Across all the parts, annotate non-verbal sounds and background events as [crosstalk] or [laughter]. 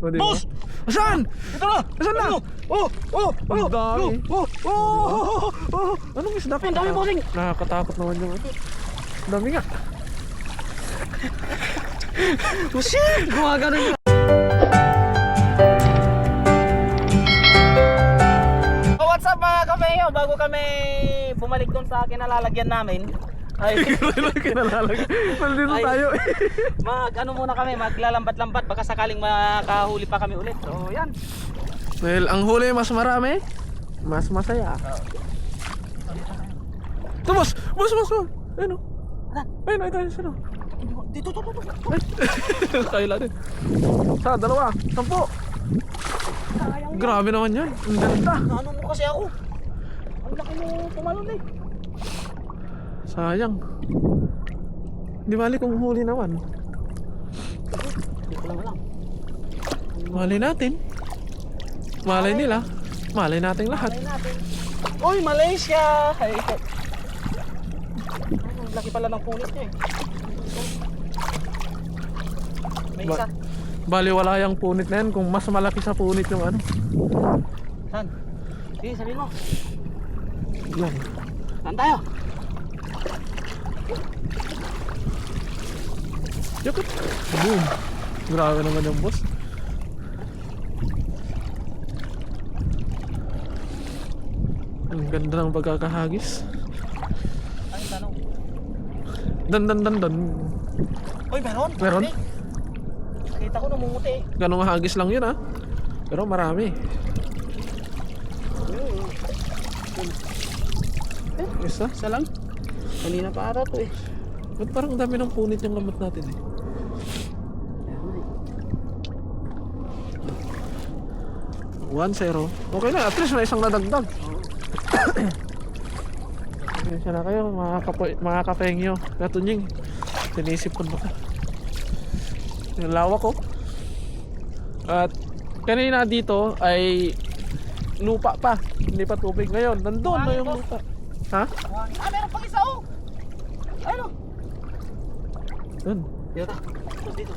O, di ba? Boss! Asan? Ito na! Asan na? Ano? Oh! Oh! Ang Oh! dami. Oh! Oh! Oh! oh. Anong isda? Ang dami, bossing. Nakakatakot naman yung ano. Dami nga. [laughs] Oh, shit! Gumagano yun. Oh, what's up mga kapeyo? Bago kami bumalik doon sa kinalalagyan namin, ay [laughs] Kinalalag. Nandito Ay. tayo [laughs] mag ano muna kami, maglalambat-lambat baka sakaling makahuli pa kami ulit. So, yan. Dahil ang huli mas marami, mas masaya. Ito boss! Boss, boss, boss! Ayun o. Asan? Ayun, ayun, ayun, sino? Dito, dito, dito. Kaila [laughs] din. Sa, dalawa, sampo. Grabe naman yan. Ang ganda. Ano mo kasi ako? Ang laki mo tumalon eh. Sayang. Di bali kung huli naman. Malay natin. Malay nila. Malay nating lahat. Natin. Uy, Malaysia! Ay, ito. Ang laki pala ng punit niya eh. May Ba- isa. Bali wala yung punit na yan kung mas malaki sa punit yung ano. Saan? Sige, sabihin mo. Yan. Saan tayo? Yakot. Boom. Grabe naman yung boss. Ang ganda ng pagkakahagis. Ay, tanong. Dan dan dan dan. Uy, meron? Meron? Nakita ko namumuti eh. Ganong hagis lang yun ah. Pero marami. Eh, Isa? isa lang. Kanina pa ata to eh. Ba't parang dami ng punit yung lamot natin eh? One zero. Okay na, at least may isang nadagdag. Pasensya na kayo, mga, kapo, mga kapengyo. Katunying, sinisip ko baka. Yung lawak ko. At kanina dito ay lupa pa. Hindi pa tubig ngayon. Nandun na yung lupa. Ha? Ah, meron pang isa oh! Ano? Dun. Dito ta. Dito,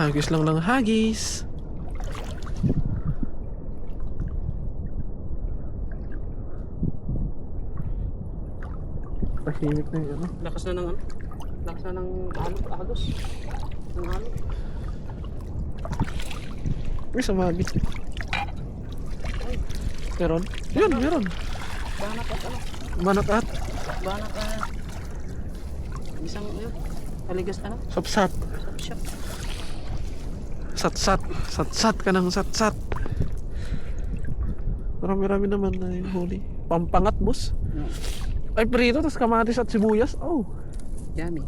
Hagis lang ng hagis. Tahimik na yun, ano? Lakas na ng ano? Lakas na ng alog, agos. Ng alog. Uy, sumagi. Meron? Yun, meron. Banak at ano? Manak at Banak at... Isang yun. Kaligas ano? sapsat. Shop. Satsat. Satsat ka ng satsat. Marami-rami naman na yung huli. Pampangat, boss. Ay, prito, tas kamatis at sibuyas. Oh. Yummy.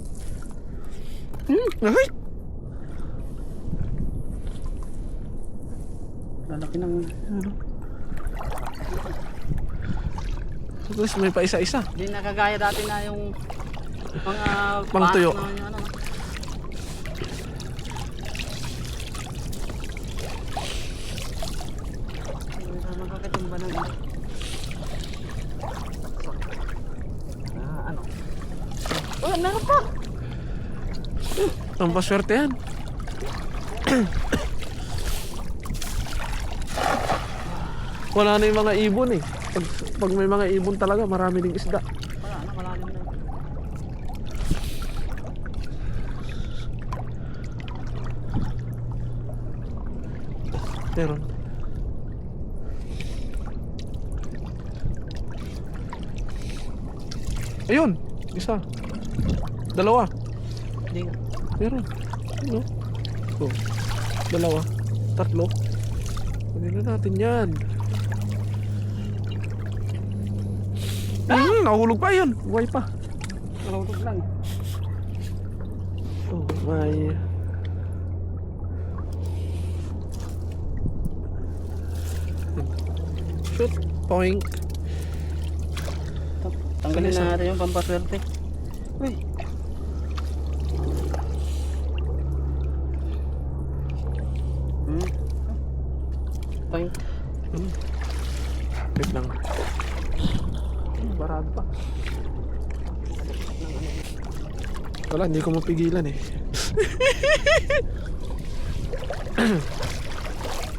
Hmm, ay! Lalaki ng... Ano? Tapos may pa isa-isa. Hindi nakagaya dati na yung mga Pangtuyo. banak na yung ano. Magkakatumba ng ano. Ah, ano? Oh, meron pa! Ang paswerte yan. [coughs] Wala na yung mga ibon eh. Pag, pag may mga ibon talaga, marami ding isda. Meron. Ayun! Isa. Dalawa. Hindi nga. Meron. Ano? Oh. Dalawa. Tatlo. Kunin na natin yan. Hmm, nahulog pa yun. Buhay pa. Nalulog lang. Oh my. Shoot. Point. Tanggalin na natin yung pampaswerte. Uy. Point. Wait lang. barado pa. Wala, hindi ko mapigilan eh.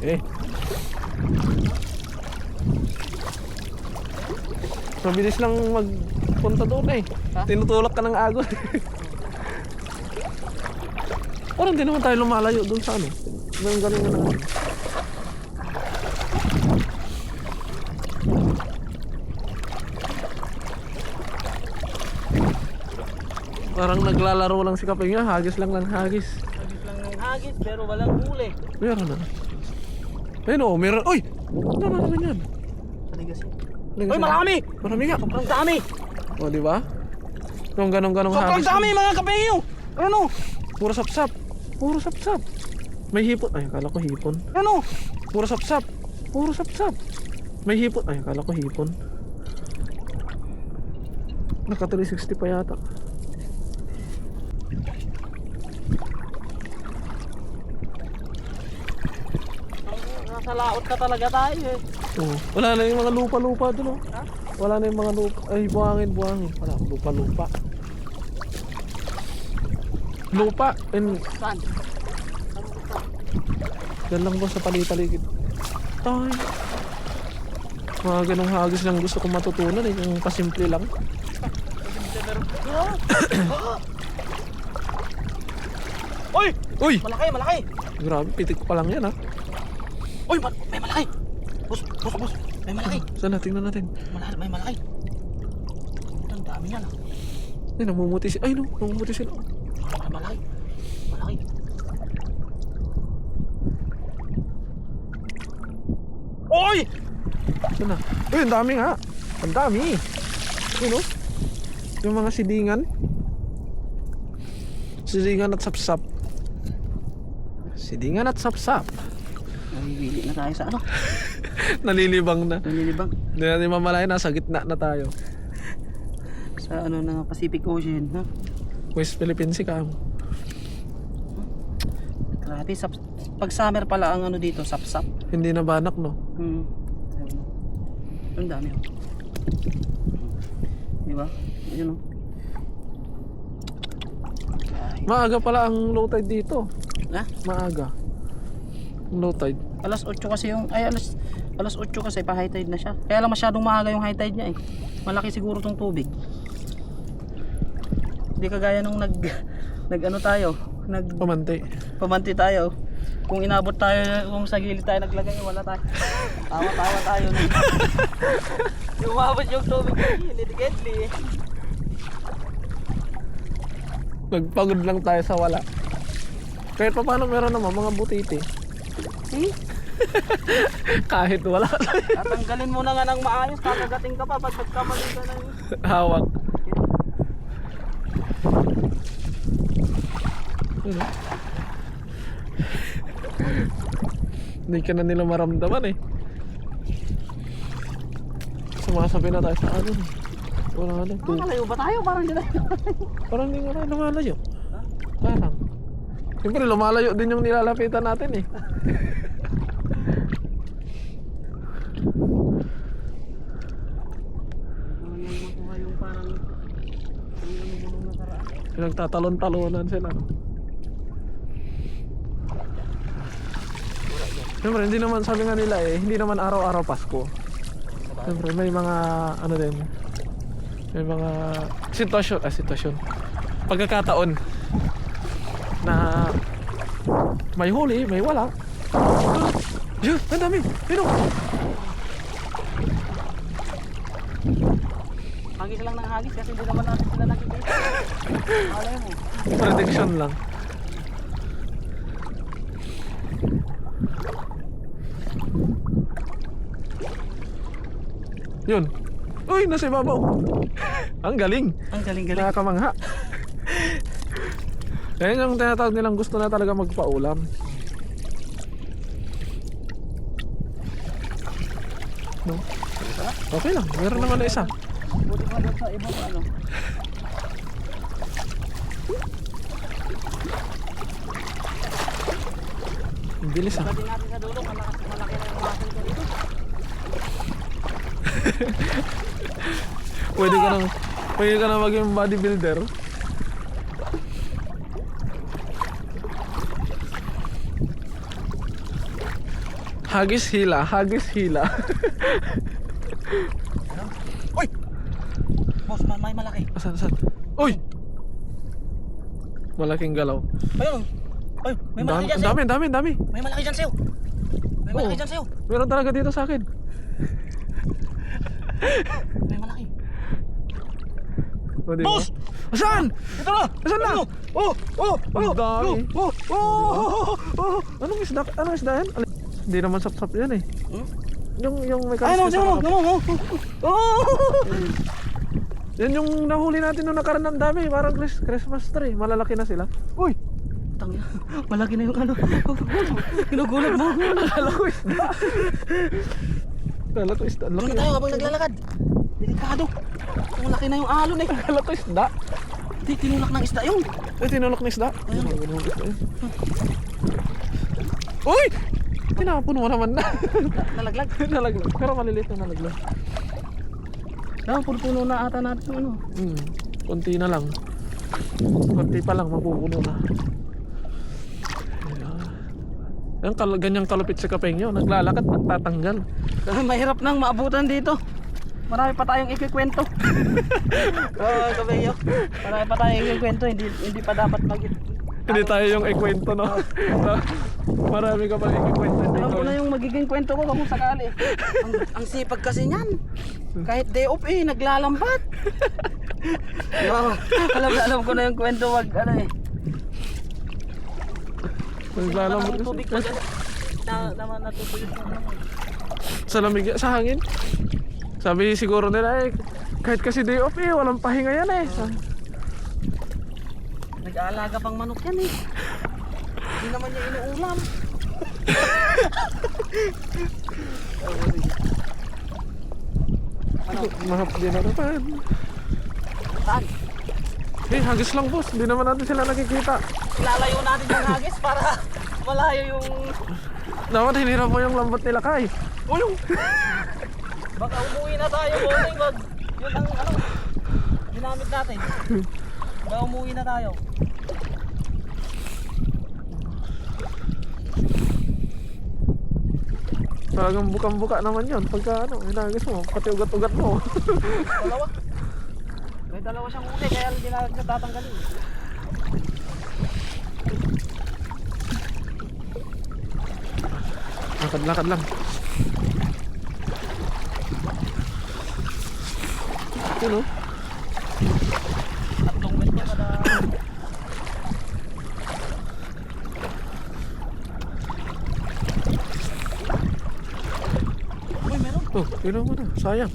[laughs] eh. Mabilis lang magpunta doon eh. Ha? Tinutulak ka ng agos. [laughs] Parang di naman tayo lumalayo doon sa ano. Ganun galing na naman. Parang naglalaro lang si Kapeng niya, hagis lang lang hagis. Hagis lang ng hagis pero walang huli. Meron na. Ayun o, meron. Uy! Ano na naman yan? Ligas Uy, marami! Marami nga. Sobrang dami! O, di ba? Yung ganong-ganong Sobrang hagis. dami mga kapengyo! Ano? Puro sapsap. Puro sapsap. May hipon. Ay, akala ko hipon. Ano? Puro sapsap. Puro sapsap. May hipon. Ay, akala ko hipon. Naka 360 pa yata. Nasa laot ka talaga tayo eh. Oo. Wala na yung mga lupa-lupa doon. Oh. Ha? Wala na yung mga lupa. Ay, buhangin, buhangin. Wala, lupa-lupa. Lupa. And Saan? Yan lang ba sa palitaligid? Tay. Mga ganong hagis lang gusto ko matutunan eh. Yung pasimple lang. [coughs] Uy! Uy! Malaki, malaki! Grabe, pitik pa lang yan ha. Uy, ma- may malaki! Bus, bus, bus! May malaki! Saan na? Tingnan natin. Malaki, may malaki! Ang dami yan ah. Ay, namumuti si... Ay, no. Namumuti sila. May malaki! Malaki! Uy! Saan na? Uy, ang dami nga. Ang dami. Yun oh. Yung mga sidingan. Sidingan at sapsap. Sidingan at sapsap. Nabibili na tayo sa ano? [laughs] Nalilibang na. Nalilibang. Hindi natin mamalayan, nasa gitna na tayo. Sa ano ng Pacific Ocean, no? West Philippines si Cam. Grabe, sap pag summer pala ang ano dito, sapsap. Hindi na banak, no? Hmm. Ang dami. oh. Di ba? Ayun oh. Maaga pala ang low tide dito. Ha? Maaga. Low tide. Alas 8 kasi yung ay alas alas 8 kasi pa high tide na siya. Kaya lang masyadong maaga yung high tide niya eh. Malaki siguro tong tubig. Hindi kagaya nung nag [laughs] nag ano tayo, nag Pamante. pamanti tayo. Kung inabot tayo, kung sa gilid tayo naglagay, wala tayo. [laughs] Tawa-tawa tayo. [laughs] Umabot yung tubig gilid, Gedli. Nagpagod lang tayo sa wala. Kahit pa paano meron naman mga butiti. Hmm? [laughs] Kahit wala. Tatanggalin mo na nga ng maayos, kakagating ka pa pag nagkamali ka ng... Hawak. Ano? Hindi ka na nila maramdaman eh. Sumasabi na tayo sa ano. eh. Wala na. Tu- Makalayo ba tayo? Parang hindi tayo. parang hindi nga tayo lumalayo. Parang. Siyempre lumalayo din yung nilalapitan natin eh. [laughs] makuha yung parang... Ang ano mo nung nakaraan. Nagtatalon-talonan sila. Siyempre, hindi naman sabi nga nila eh, hindi naman araw-araw Pasko. Siyempre, may mga ano din, may mga sitwasyon, ah sitwasyon, pagkakataon na may huli, may wala. Yun, ang dami, yun Hagis lang ng hagis kasi hindi naman natin sila nakikita. Alay mo. Prediction lang. Yun. Uy, nasa ibabaw. Ang galing. Ang galing-galing. Nakakamangha. Yan yung tinatawag nilang gusto na talaga magpaulam. No? Okay lang, meron naman na isa. Doon sa ibang ano. Ang bilis ah. Pwede natin sa dulo, malaki, malaki na yung muscle ko dito. Pwede ka nang, pwede ka nang maging bodybuilder. Hagis hila, hagis hila. [laughs] Uy! Boss, ma- may malaki. Asan, asan? Uy! Malaking galaw. Ayun. Ay, may Ang malaki dami, dyan ang sa'yo. dami, ang dami, ang dami. May malaki dyan sa'yo. May malaki Oo. dyan sa'yo. Meron talaga dito sa akin. May malaki. O, di ba? Boss! Asan? Ito na! Asan na? Oh! Oh! Ang dami. Oh! Oh! Oh! oh. Anong isda? Anong isda yan? Al- Hindi naman sap-sap yan eh. Hmm? Yung, yung may Ay, no, kalis no, no, no, Oh! Yan yung nahuli natin nung nakaraan ng dami. Parang Chris, Christmas tree. Malalaki na sila. Uy! Tangina, [laughs] malaki na yung ano. [laughs] Ginugulat mo. [laughs] Akala ko isda. Akala ko isda. Doon Laki. na tayo habang naglalakad. Delikado. Ang laki na yung alon eh. Akala ko isda. Di, tinulak ng isda yun. Eh, tinulok na isda. Ayun. Uy! Tinapon mo naman na. Nalaglag. nalaglag. Pero maliliit na nalaglag. Daw, puno na ata natin ano. Hmm. Konti na lang. Konti pa lang, mapupuno na. Ayan. Yan, kal ganyang kalupit sa kapengyo. Naglalakad, nagtatanggal. [laughs] Mahirap nang maabutan dito. Marami pa tayong ikikwento. [laughs] Oo, oh, kabayo. Marami pa tayong ikikwento. Hindi, hindi pa dapat mag Hindi tayo yung ikwento, no? [laughs] Marami ka pang ikwento. Hindi Alam ko. na yung magiging kwento ko kung sakali. ang, ang sipag kasi niyan. Kahit day off eh, naglalambat. Wow. alam na alam ko na yung kwento wag ano eh. Tubig pa kasi. dyan. Na, naman natutuyot na. Sa lamig, sa hangin. Sabi siguro nila eh, kahit kasi day off eh, walang pahinga yan eh. Sa- Nag-aalaga pang manok yan eh. Hindi naman niya inuulam. ano? Mahap din na naman. Saan? Eh, hagis lang boss. Hindi naman natin sila nakikita. Ilalayo natin yung hagis para malayo yung... Dapat hinirap mo yung lambot nila kay. Uyong! Baka umuwi na tayo. Wag. Yun ang ano, ginamit natin. Baka umuwi na tayo. Talagang bukang-buka naman yun. Pagka ano, hinagis mo, pati ugat-ugat mo. Dalawa. [laughs] May dalawa siyang uli, kaya hindi na natatanggalin. Lakad-lakad lang. Yun oh. Uy, meron. Oh, yun mo na. Sayang.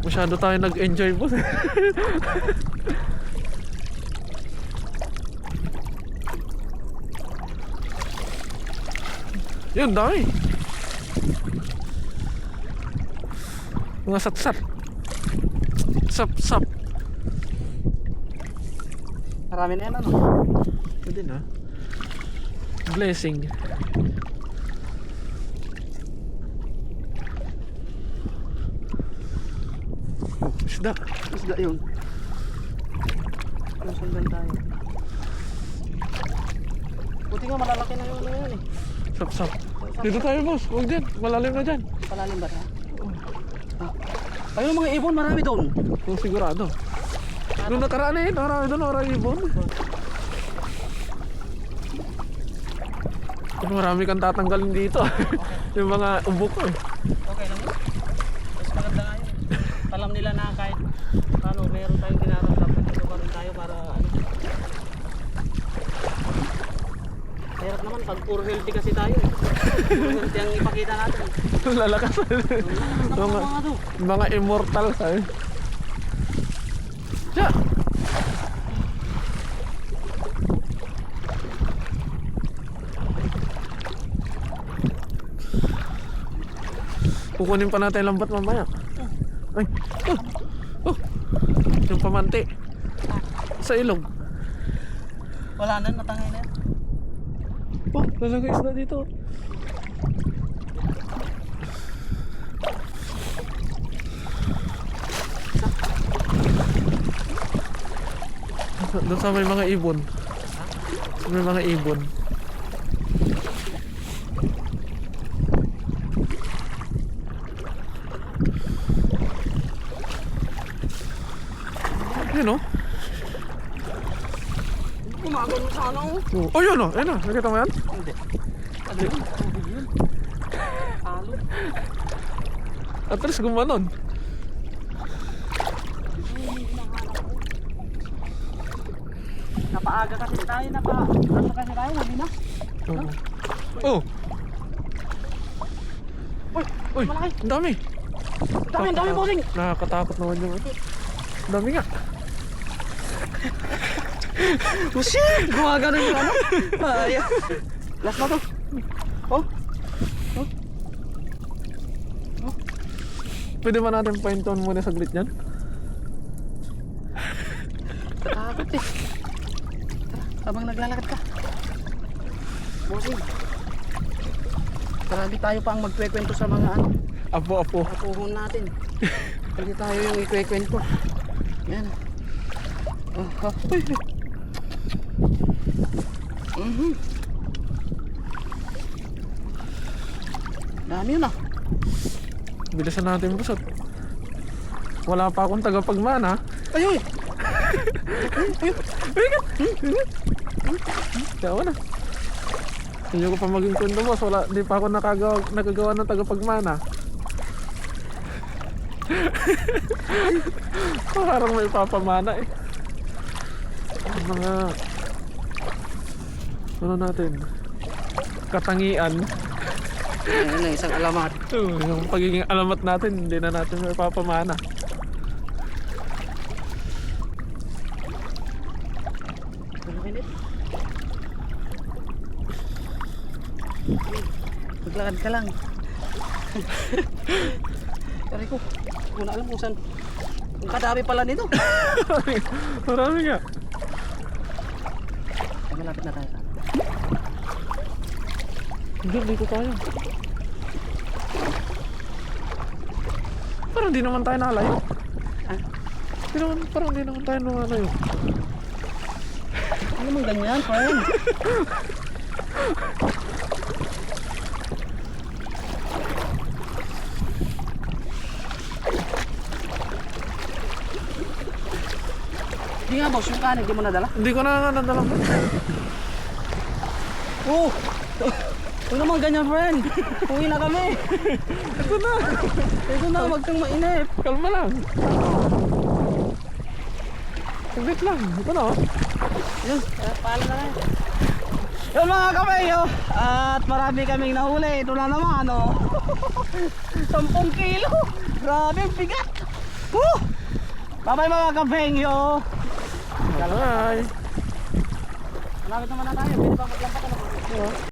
Masyado tayo nag-enjoy boss. [laughs] Yun, dami. Mga sat-sat. Sap-sap. Marami na yan, ano? Pwede na. Blessing. Oh, isda. Isda yun. Yung sundan tayo. Buti nga malalaki na yung ano yan eh. Sap sap. Dito tayo boss. Huwag dyan. Malalim na dyan. Palalim ba na? Ayun mga ibon, marami doon. Kung sigurado. Nung nakaraan eh. Marami doon. Marami ibon. Marami kang tatanggalin dito. [laughs] yung mga ubok eh. Okay lang yun. Mas maganda nga yun. Alam nila na kahit ano, meron tayong dinaramdaman dito pa rin tayo para ano. Hirap naman pag puro healthy kasi tayo eh. Puro healthy ang ipakita natin. [laughs] Lalakas. Mga, mga immortal eh. Yeah. Kukunin pa natin lambat mamaya. Ay. Oh. Oh. Yung pamante. Sa ilog. Wala na, natangay na. Talaga isda dito. Doon sa may mga ibon. Sa may mga ibon. Sana oh. Yun oh. Ayun oh. Nakita mo yan? Hindi. Ano yun? Tubig yun. Alo. At least gumanon. Napaaga kasi tayo, napa... Ano kasi tayo, sabi na? Oh. Oh. Uy, Uy, malaki. ang dami. Dami, dami, bossing. Nakakatakot naman yung. Ang dami nga. Oh shit! Gumagano yung ano? Ay, last na to. Oh, Pwede ba natin paintuan muna saglit yan? takot eh. Tara, habang naglalakad ka. Bossing. Marami tayo pa ang magkwekwento sa mga ano, Apo, apo. apuhon natin. Hindi tayo yung ikwekwento. Yan. Oh, oh. Uy. Mhm. Dami yun ah. Bilisan natin busot. Wala pa akong tagapagmana. Ay, uy. Kaya na. Hindi ko pa maging kwento boss. Wala, di pa ako nakagawa, nagagawa ng tagapagmana. [laughs] Parang may papamana eh. Ang Mga... Ano natin? Katangian. Ayun na, isang alamat. [laughs] Yung pagiging alamat natin, hindi na natin may papamana. Ano minute? Maglakad ka lang. [laughs] Pare ko, hindi na alam kung saan. Ang kadami pala nito. [laughs] Marami nga. Malapit na tayo. Hindi, dito tayo. Parang di naman tayo nalayo. Ah, Di naman, parang di naman tayo nalayo. ano naman ganyan, friend? Hindi nga boss, yung kanin, di mo nadala? Hindi ko na nga nadala mo. Huwag naman ganyan, friend. Uwi na kami. Ito na. Ito na, wag kang mainip. Kalma lang. Saglit lang. Ito na oh. Yun, eh, paalam na kayo. Yun mga kameyo, at marami kaming nahuli. Ito na naman, oh. 10 kilo. Grabe, bigat. Woo! Bye-bye mga kameyo. Bye. Malapit naman na tayo. Pwede ba maglampas ka na?